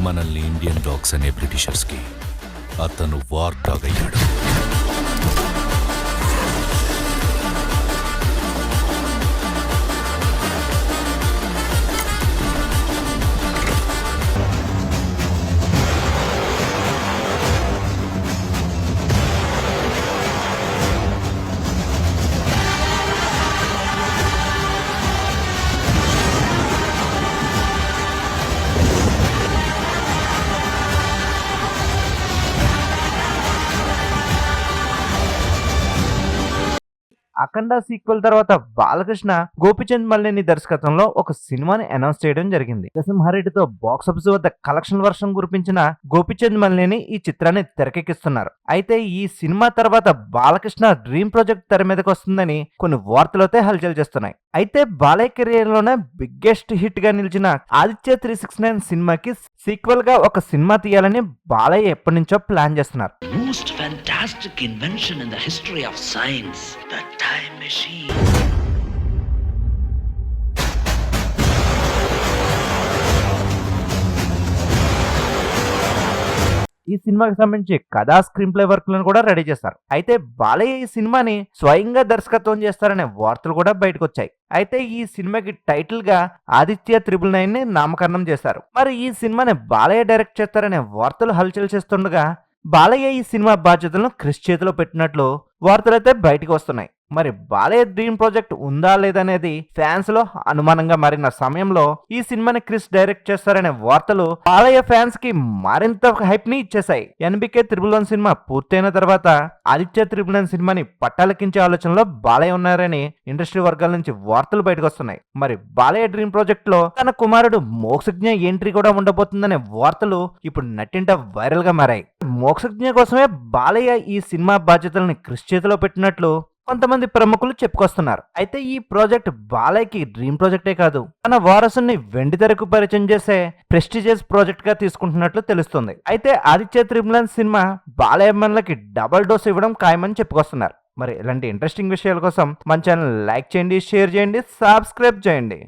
మనల్ని Indian dogs అనే బ్రిటిషర్స్కి అతను వార్ డాగ్ అయ్యాడు అఖండ సీక్వెల్ తర్వాత బాలకృష్ణ గోపిచంద్ మల్లేని దర్శకత్వంలో ఒక సినిమాని అనౌన్స్ చేయడం జరిగింది. నరసింహారెడ్డితో బాక్స్ ఆఫీస్ వద్ద కలెక్షన్ వర్షం కురిపించిన గోపిచంద్ మల్లేని ఈ చిత్రాన్ని తెరకెక్కిస్తున్నారు. అయితే ఈ సినిమా తర్వాత బాలకృష్ణ డ్రీమ్ ప్రాజెక్ట్ తెర మీదకి వస్తుందని కొన్ని వార్తలతో హల్చల్ చేస్తున్నాయి. అయితే బాలయ్య కెరియర్లోనే బిగ్గెస్ట్ హిట్గా నిలిచిన ఆదిత్య త్రీ సిక్స్ నైన్ సినిమాకి సీక్వెల్గా ఒక సినిమా తీయాలని బాలయ్య ఎప్పటి నుంచో ప్లాన్ చేస్తున్నారు. Fantastic invention in the history of science the time machine. ఈ సినిమాకి సంబంధించి కథా స్క్రీన్ ప్లే వర్క్లను కూడా రెడీ చేస్తారు అయితే బాలయ్య ఈ సినిమాని స్వయంగా దర్శకత్వం చేస్తారనే వార్తలు కూడా బయటకు వచ్చాయి అయితే ఈ సినిమాకి టైటిల్గా ఆదిత్య త్రిబుల్ నైన్ని నామకరణం చేశారు. మరి ఈ సినిమాని బాలయ్య డైరెక్ట్ చేస్తారనే వార్తలు హల్చల్ చేస్తుండగా బాలయ్య ఈ సినిమా బాధ్యతలను క్రిష్ చేతిలో పెట్టినట్లు వార్తలైతే బయటకు వస్తున్నాయి. మరి బాలయ్య డ్రీమ్ ప్రాజెక్ట్ ఉందా లేదనేది ఫ్యాన్స్లో అనుమానంగా మారిన సమయంలో ఈ సినిమాని క్రిష్ డైరెక్ట్ చేస్తారనే వార్తలు బాలయ్య ఫ్యాన్స్కి మరింత హైప్ని ఇచ్చేశాయి. ఎన్బికే త్రిబుల్ వన్ సినిమా పూర్తయిన తర్వాత ఆదిత్య త్రిబుల్ వన్ సినిమాని పట్టాలకించే ఆలోచనలో బాలయ్య ఉన్నారని ఇండస్ట్రీ వర్గాల నుంచి వార్తలు బయటకు వస్తున్నాయి. మరి బాలయ్య డ్రీమ్ ప్రాజెక్ట్లో తన కుమారుడు మోక్షజ్ఞ ఎంట్రీ కూడా ఉండబోతుందనే వార్తలు ఇప్పుడు నటింట వైరల్గా మారాయి. మోక్షజ్ఞ కోసమే బాలయ్య ఈ సినిమా బాధ్యతల్ని క్రిష్ చేతిలో పెట్టినట్లు కొంతమంది ప్రముఖులు చెప్పుకొస్తున్నారు. అయితే ఈ ప్రాజెక్ట్ బాలయ్యకి డ్రీమ్ ప్రాజెక్టే కాదు. తన వారసుని వెండి తెరకు పరిచయం చేసే ప్రెస్టిజియస్ ప్రాజెక్ట్గా తీసుకుంటున్నట్లు తెలుస్తుంది. అయితే ఆదిత్య త్రిబులన్ సినిమా బాలయ్య మన్లకి డబల్ డోస్ ఇవ్వడం ఖాయమని చెప్పుకొస్తున్నారు. మరి ఇలాంటి ఇంట్రెస్టింగ్ విషయాల కోసం మన ఛానల్ లైక్ చేయండి షేర్ చేయండి సబ్స్క్రైబ్ చేయండి.